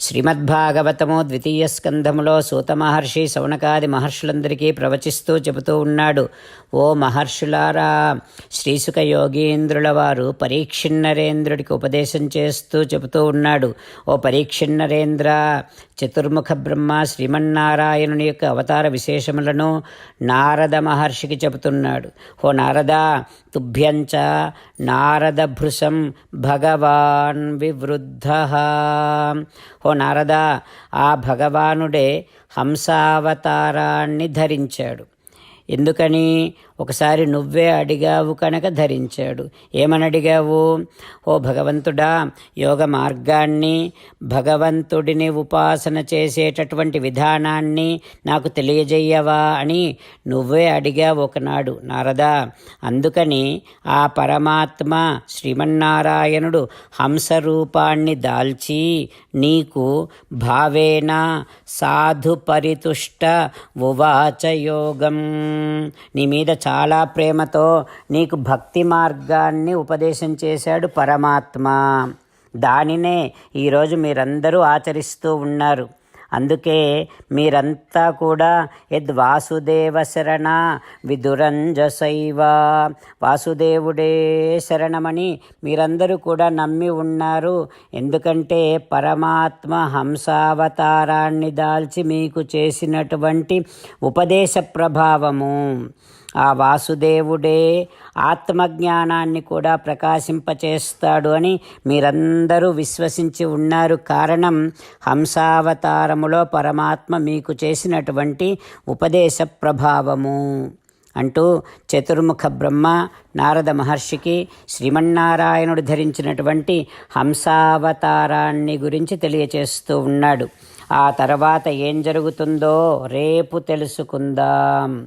శ్రీమద్భాగవతము ద్వితీయ స్కంధములో సూత మహర్షి శౌనకాది మహర్షులందరికీ ప్రవచిస్తూ చెబుతూ ఉన్నాడు. ఓ మహర్షులారా శ్రీసుక యోగీంద్రుల వారు పరీక్షిన్నరేంద్రుడికి ఉపదేశం చేస్తూ చెబుతూ ఉన్నాడు. ఓ పరీక్షిన్నరేంద్ర చతుర్ముఖ బ్రహ్మ శ్రీమన్నారాయణుని యొక్క అవతార విశేషములను నారద మహర్షికి చెబుతున్నాడు. ఓ నారద తుభ్యంచ నారద భృశం భగవాన్ వివృద్ధ. ఓ నారద ఆ భగవానుడే హంసావతారాన్ని ధరించాడు. ఎందుకని? ఒకసారి నువ్వే అడిగావు కనుక ధరించాడు. ఏమని అడిగావు ఓ భగవంతుడా యోగ మార్గాన్ని భగవంతుడిని ఉపాసన చేసేటటువంటి విధానాన్ని నాకు తెలియజేయవా అని నువ్వే అడిగావు ఒకనాడు. నారదా అందుకని ఆ పరమాత్మ శ్రీమన్నారాయణుడు హంస రూపాన్ని దాల్చి నీకు భావేన సాధు పరితుష్ట ఉవాచ యోగం. నీ మీద చాలా ప్రేమతో నీకు భక్తి మార్గాన్ని ఉపదేశం చేశాడు పరమాత్మ. దానినే ఈరోజు మీరందరూ ఆచరిస్తూ ఉన్నారు. అందుకే మీరంతా కూడా యద్ వాసుదేవ శరణ విదురంజసైవ. వాసుదేవుడే శరణమని మీరందరూ కూడా నమ్మి ఉన్నారు. ఎందుకంటే పరమాత్మ హంసావతారాన్ని దాల్చి మీకు చేసినటువంటి ఉపదేశ ప్రభావము. ఆ వాసుదేవుడే ఆత్మజ్ఞానాన్ని కూడా ప్రకాశింపచేస్తాడు అని మీరందరూ విశ్వసించి ఉన్నారు. కారణం హంసావతారములో పరమాత్మ మీకు చేసినటువంటి ఉపదేశ ప్రభావము. అంటూ చతుర్ముఖ బ్రహ్మ నారద మహర్షికి శ్రీమన్నారాయణుడు ధరించినటువంటి హంసావతారాన్ని గురించి తెలియచేస్తూ ఉన్నాడు. ఆ తర్వాత ఏం జరుగుతుందో రేపు తెలుసుకుందాం.